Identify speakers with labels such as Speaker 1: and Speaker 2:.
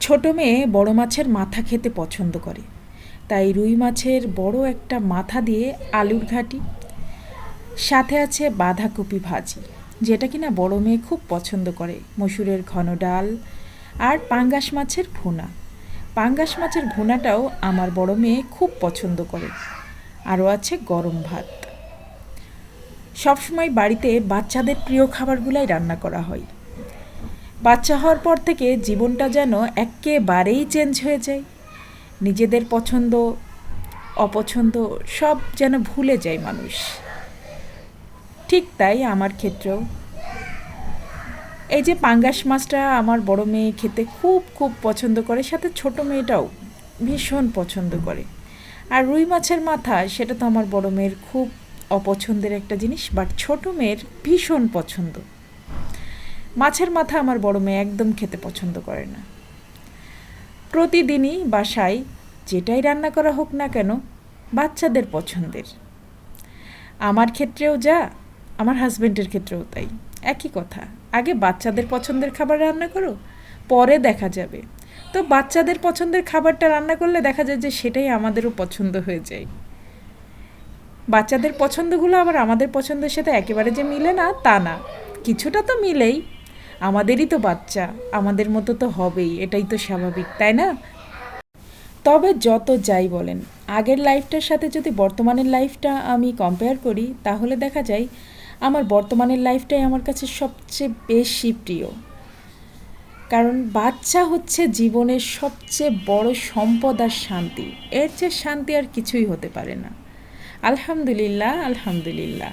Speaker 1: ছোট মেয়ে বড় মাছের মাথা খেতে পছন্দ করে। তাই রুই মাছের বড় একটা মাথা দিয়ে আলুর ঘাটি। সাথে আছে বাঁধাকপি ভাজি, যেটা কিনা বড় মেয়ে খুব পছন্দ করে। মসুরের ঘন ডাল আর পাঙ্গাস মাছের ভুনা। পাঙ্গাস মাছের ভুনাটাও আমার বড় মেয়ে খুব পছন্দ করে। আরও আছে গরম ভাত। সবসময় বাড়িতে বাচ্চাদের প্রিয় খাবারগুলাই রান্না করা হয়। বাচ্চা হওয়ার পর থেকে জীবনটা যেন একেবারেই চেঞ্জ হয়ে যায়। নিজেদের পছন্দ, অপছন্দ সব যেন ভুলে যায় মানুষ। ঠিক তাই আমার ক্ষেত্রেও। এই যে পাঙ্গাস মাছটা আমার বড় মেয়ে খেতে খুব খুব পছন্দ করে, সাথে ছোট মেয়েটাও ভীষণ পছন্দ করে। আর রুই মাছের মাথা, সেটা তো আমার বড় মেয়ের খুব অপছন্দের একটা জিনিস বাট ছোট মেয়ের ভীষণ পছন্দ। মাছের মাথা আমার বড় মেয়ে একদম খেতে পছন্দ করে না। প্রতিদিনই বাসায় যেটাই রান্না করা হোক না কেন, বাচ্চাদের পছন্দের। আমার ক্ষেত্রেও যা, আমার হাজব্যান্ডের ক্ষেত্রেও তাই। একই কথা, আগে বাচ্চাদের পছন্দের খাবার রান্না করো, পরে দেখা যাবে। তো বাচ্চাদের পছন্দের খাবারটা রান্না করলে দেখা যায় যে সেটাই আমাদেরও পছন্দ হয়ে যায়। বাচ্চাদের পছন্দগুলো আবার আমাদের পছন্দের সাথে একেবারে যে মিলে না, তা না। কিছুটা তো মিলেই। আমাদেরই তো বাচ্চা, আমাদের মতো তো হবেই, এটাই তো স্বাভাবিক, তাই না? তবে যত যাই বলেন, আগের লাইফটার সাথে যদি বর্তমানের লাইফটা আমি কম্পেয়ার করি, তাহলে দেখা যায় আমার বর্তমানের লাইফটাই আমার কাছে সবচেয়ে বেশি প্রিয়। কারণ বাচ্চা হচ্ছে জীবনের সবচেয়ে বড় সম্পদ আর শান্তি, এর চেয়ে শান্তি আর কিছুই হতে পারে না। আলহামদুলিল্লাহ আলহামদুলিল্লাহ।